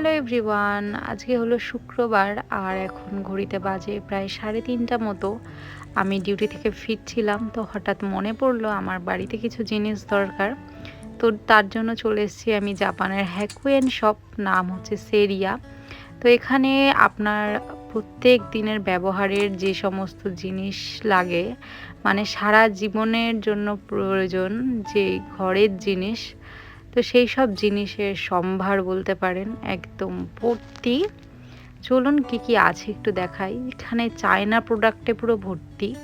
Hello everyone, আজকে হলো শুক্রবার আর এখন ঘড়িতে বাজে প্রায় সাড়ে তিনটা মতো। আমি ডিউটি থেকে ফিরছিলাম তো হঠাৎ মনে পড়ল আমার বাড়িতে কিছু জিনিস দরকার। তো তার জন্য চলে এসেছি আমি জাপানের হ্যাকুয়েন শপ, নাম হচ্ছে সেরিয়া। তো এখানে আপনার প্রত্যেক দিনের ব্যবহারের যে সমস্ত জিনিস লাগে মানে সারা জীবনের জন্য প্রয়োজন যে ঘরের জিনিস তো সেই সব জিনিসের সম্ভার বলতে পারেন, একদম ভর্তি। চলুন কি কি আছে একটু দেখাই। এখানে চায়না প্রোডাক্টে পুরো ভর্তি।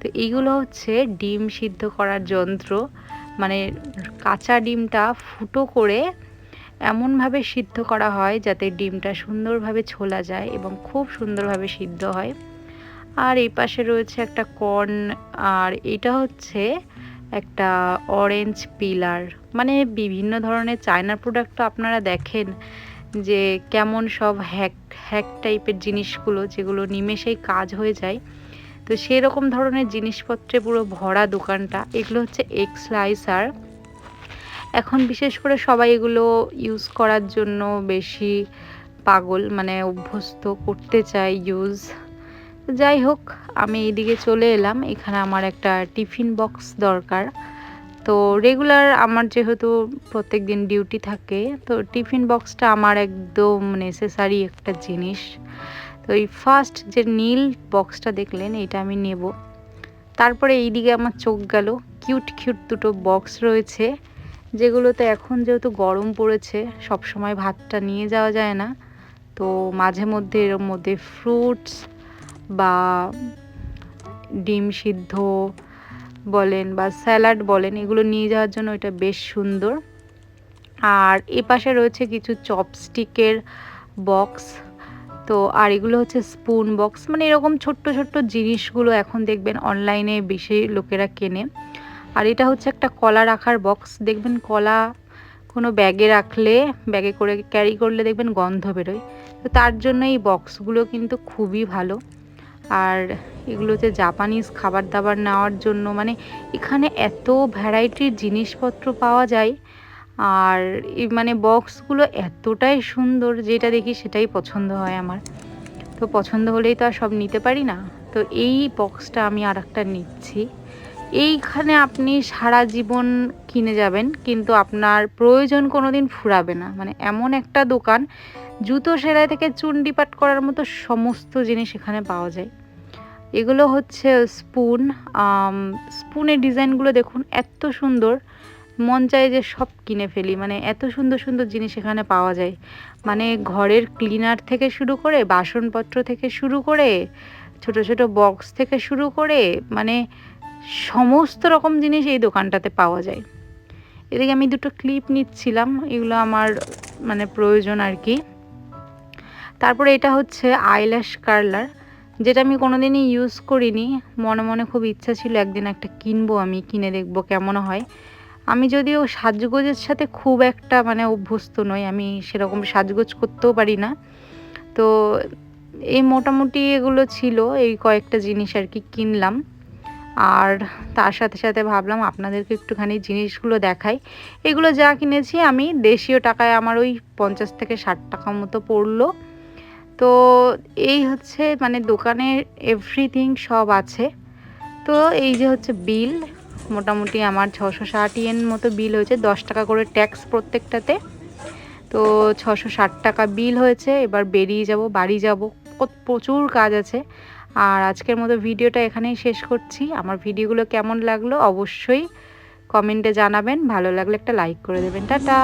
তো এইগুলো হচ্ছে ডিম সিদ্ধ করার যন্ত্র। মানে কাঁচা ডিমটা ফুটো করে এমনভাবে সিদ্ধ করা হয় যাতে ডিমটা সুন্দরভাবে ছোলা যায় এবং খুব সুন্দরভাবে সিদ্ধ হয়। আর এই পাশে রয়েছে একটা কর্ন। আর এটা হচ্ছে একটা অরেঞ্জ পিলার মানে বিভিন্ন ধরনের চায়নার প্রোডাক্ট তো আপনারা দেখেন যে কেমন সব হ্যাক হ্যাক টাইপের জিনিসগুলো যেগুলো নিমেষেই কাজ হয়ে যায়। তো সেরকম ধরনের জিনিসপত্রে পুরো ভরা দোকানটা। এগুলো হচ্ছে এক্স লাইসার এখন বিশেষ করে সবাই এগুলো ইউজ করার জন্য বেশি পাগল মানে অভ্যস্ত করতে চায় ইউজ যাই হোক আমি এইদিকে চলে এলাম। এখানে আমার একটা টিফিন বক্স দরকার। তো রেগুলার আমার যেহেতু প্রত্যেক দিন ডিউটি থাকে, তো টিফিন বক্সটা আমার একদম নেসেসারি একটা জিনিস। তো এই ফার্স্ট যে নীল বক্সটা দেখলেন, এটা আমি নেব। তারপরে এইদিকে আমার চোখ গেল। কিউট কিউট দুটো বক্স রয়েছে, যেগুলোতে এখন যেহেতু গরম পড়েছে সব সময় ভাতটা নিয়ে যাওয়া যায় না। তো মাঝে মধ্যে এর মধ্যে ফ্রুটস বা ডিম সিদ্ধ বলেন বা স্যালাড বলেন, এগুলো নিয়ে যাওয়ার জন্য এটা বেশ সুন্দর। আর এ পাশে রয়েছে কিছু চপস্টিকের বক্স। তো, আর এগুলো হচ্ছে স্পুন বক্স। মানে এরকম ছোট্ট ছোট্ট জিনিসগুলো এখন দেখবেন অনলাইনে বেশি লোকেরা কেনে। আর এটা হচ্ছে একটা কলা রাখার বক্স। দেখবেন কলা কোনো ব্যাগে রাখলে, ব্যাগে করে ক্যারি করলে দেখবেন গন্ধ বেরোয়। তো তার জন্য এই বক্সগুলো কিন্তু খুবই ভালো। আর এগুলোতে জাপানিজ খাবার দাবার নেওয়ার জন্য মানে এখানে এত ভ্যারাইটির জিনিসপত্র পাওয়া যায়। আর মানে বক্সগুলো এতটাই সুন্দর, যেটা দেখি সেটাই পছন্দ হয় আমার। তো পছন্দ হলেই তো আর সব নিতে পারি না। তো এই বক্সটা আমি আর একটা নিচ্ছি। এইখানে আপনি সারা জীবন কিনে যাবেন, কিন্তু আপনার প্রয়োজন কোনো দিন ফুরাবে না। মানে এমন একটা দোকান, জুতো সেলাই থেকে চুন্ডিপাট করার মতো সমস্ত জিনিস এখানে পাওয়া যায়। এগুলো হচ্ছে স্পুন স্পুনের ডিজাইনগুলো দেখুন এত সুন্দর। মন চায় যে সব কিনে ফেলি মানে এত সুন্দর সুন্দর জিনিস এখানে পাওয়া যায়। মানে ঘরের ক্লিনার থেকে শুরু করে বাসনপত্র থেকে শুরু করে, ছোট ছোট বক্স থেকে শুরু করে মানে সমস্ত রকম জিনিস এই দোকানটাতে পাওয়া যায়। এদিকে আমি দুটো ক্লিপ নিচ্ছিলাম, এগুলো আমার মানে প্রয়োজন আর কি। তারপরে এটা হচ্ছে আইল্যাশ কার্লার যেটা আমি কোনোদিনই ইউজ করিনি, মনে মনে খুব ইচ্ছা ছিল একদিন একটা কিনবো আমি, কিনে দেখব কেমন হয়। আমি যদিও সাজগোজের সাথে খুব একটা মানে অভ্যস্ত নই, আমি সেরকম সাজগোজ করতেও পারি না। তো এই মোটামুটি এগুলো ছিল, এই কয়েকটা জিনিস আর কি কিনলাম। আর তার সাথে সাথে ভাবলাম আপনাদেরকে একটুখানি জিনিসগুলো দেখাই। এগুলো যা কিনেছি আমি, দেশীয় টাকায় আমার ওই পঞ্চাশ থেকে ষাট টাকা মতো পড়ল। তো এই হচ্ছে মানে দোকানের এভরিথিং সব আছে। তো এই যে হচ্ছে বিল মোটামুটি আমার ছশো ষাট ইয়েন মতো বিল হয়েছে, দশ টাকা করে ট্যাক্স প্রত্যেকটাতে। তো ছশো ষাট টাকা বিল হয়েছে, এবার বেরিয়ে যাব, বাড়ি যাব। প্রচুর কাজ আছে। আর আজকের মতো ভিডিওটা এখানেই শেষ করছি। আমার ভিডিওগুলো কেমন লাগল অবশ্যই কমেন্টে জানাবেন। ভালো লাগলে একটা লাইক করে দেবেন। টাটা!